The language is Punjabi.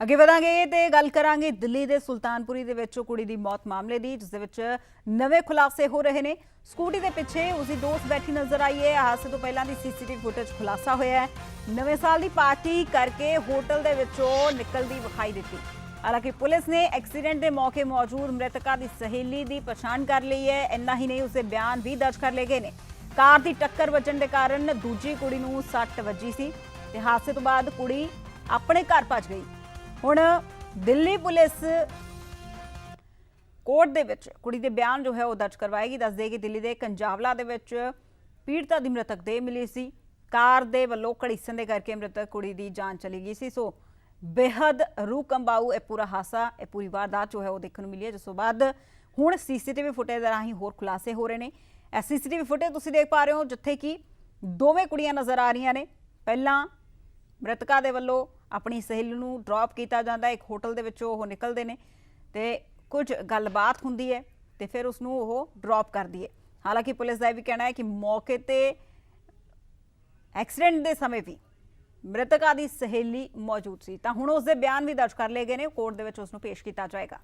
ਅੱਗੇ ਵਧਾਂਗੇ ਤੇ ਗੱਲ ਕਰਾਂਗੇ ਦਿੱਲੀ ਦੇ ਸੁਲਤਾਨਪੁਰੀ ਦੇ ਵਿੱਚ ਕੁੜੀ ਦੀ ਮੌਤ ਮਾਮਲੇ ਦੀ, ਜਿਸ ਦੇ ਵਿੱਚ ਨਵੇਂ ਖੁਲਾਸੇ ਹੋ ਰਹੇ ਨੇ। ਸਕੂਟੀ ਦੇ ਪਿੱਛੇ ਉਸਦੀ ਦੋਸਤ ਬੈਠੀ ਨਜ਼ਰ ਆਈ ਹੈ। ਹਾਦਸੇ ਤੋਂ ਪਹਿਲਾਂ ਦੀ ਸੀਸੀਟੀਵੀ ਫੁਟੇਜ ਖੁਲਾਸਾ ਹੋਇਆ ਹੈ। ਨਵੇਂ ਸਾਲ ਦੀ ਪਾਰਟੀ ਕਰਕੇ ਹੋਟਲ ਦੇ ਵਿੱਚੋਂ ਨਿਕਲਦੀ ਵਿਖਾਈ ਦਿੱਤੀ। ਹਾਲਾਂਕਿ ਪੁਲਿਸ ਨੇ ਐਕਸੀਡੈਂਟ ਦੇ ਮੌਕੇ ਮੌਜੂਦ ਮ੍ਰਿਤਕਾ ਦੀ ਸਹੇਲੀ ਦੀ ਪਛਾਣ ਕਰ ਲਈ ਹੈ। ਇੰਨਾ ਹੀ ਨਹੀਂ, ਉਸਦੇ ਬਿਆਨ ਵੀ ਦਰਜ ਕਰ ਲਏ ਗਏ ਨੇ। ਕਾਰ ਦੀ ਟੱਕਰ ਵੱਜਣ ਦੇ ਕਾਰਨ ਦੂਜੀ ਕੁੜੀ ਨੂੰ ਸੱਟ ਵੱਜੀ ਸੀ ਤੇ ਹਾਦਸੇ ਤੋਂ ਬਾਅਦ ਕੁੜੀ ਆਪਣੇ ਘਰ ਭੱਜ ਗਈ। ਹੁਣ ਦਿੱਲੀ ਪੁਲਿਸ ਕੋਰਟ ਦੇ ਵਿੱਚ ਕੁੜੀ ਦੇ ਬਿਆਨ ਜੋ ਹੈ ਉਹ ਦਰਜ ਕਰਵਾਏਗੀ ਦੱਸ ਦੇ ਕਿ ਦਿੱਲੀ ਦੇ ਕੰਜਾਵਲਾ ਦੇ ਵਿੱਚ ਪੀੜਤਾ ਦੀ ਮ੍ਰਿਤਕ ਦੇ ਮਿਲੀ ਸੀ। ਕਾਰ ਦੇ ਵੱਲੋਂ ਘੜੀਸਣ ਦੇ ਕਰਕੇ ਮ੍ਰਿਤਕ ਕੁੜੀ ਦੀ ਜਾਨ ਚਲੀ ਗਈ ਸੀ। ਸੋ ਬੇਹੱਦ ਰੂਹ ਕੰਬਾਊ ਇਹ ਪੂਰਾ ਹਾਸਾ, ਇਹ ਪੂਰੀ ਵਾਰਦਾਤ ਜੋ ਹੈ ਉਹ ਦੇਖਣ ਨੂੰ ਮਿਲੀ ਹੈ। ਜਿਸ ਤੋਂ ਬਾਅਦ ਹੁਣ ਸੀਸੀਟੀਵੀ ਫੁਟੇਜ ਦੇ ਰਾਹੀਂ ਹੋਰ ਖੁਲਾਸੇ ਹੋ ਰਹੇ ਨੇ। ਇਹ ਸੀਸੀਟੀਵੀ ਫੁਟੇਜ ਤੁਸੀਂ ਦੇਖ ਪਾ ਰਹੇ ਹੋ ਜਿੱਥੇ ਕਿ ਦੋਵੇਂ ਕੁੜੀਆਂ ਨਜ਼ਰ ਆ ਰਹੀਆਂ ਨੇ। ਪਹਿਲਾਂ ਮ੍ਰਿਤਕਾ ਦੇ ਵੱਲੋਂ ਆਪਣੀ ਸਹੇਲੀ ਨੂੰ ਡ੍ਰੌਪ ਕੀਤਾ ਜਾਂਦਾ ਇੱਕ ਹੋਟਲ ਦੇ ਵਿੱਚੋਂ ਉਹ ਨਿਕਲਦੇ ਨੇ ਤੇ ਕੁਝ ਗੱਲਬਾਤ ਹੁੰਦੀ ਹੈ ਤੇ ਫਿਰ ਉਸ ਨੂੰ ਉਹ ਡ੍ਰੌਪ ਕਰਦੀ ਹੈ। ਹਾਲਾਂਕਿ ਪੁਲਿਸ ਦਾ ਇਹ ਵੀ ਕਹਿਣਾ ਹੈ ਕਿ ਮੌਕੇ ਤੇ ਐਕਸੀਡੈਂਟ ਦੇ ਸਮੇਂ ਵੀ ਮ੍ਰਿਤਕਾ ਦੀ ਸਹੇਲੀ ਮੌਜੂਦ ਸੀ। ਤਾਂ ਹੁਣ ਉਸ ਦੇ ਬਿਆਨ ਵੀ ਦਰਜ ਕਰ ਲਏ ਗਏ ਨੇ। ਕੋਰਟ ਦੇ ਵਿੱਚ ਉਸ ਨੂੰ ਪੇਸ਼ ਕੀਤਾ ਜਾਏਗਾ।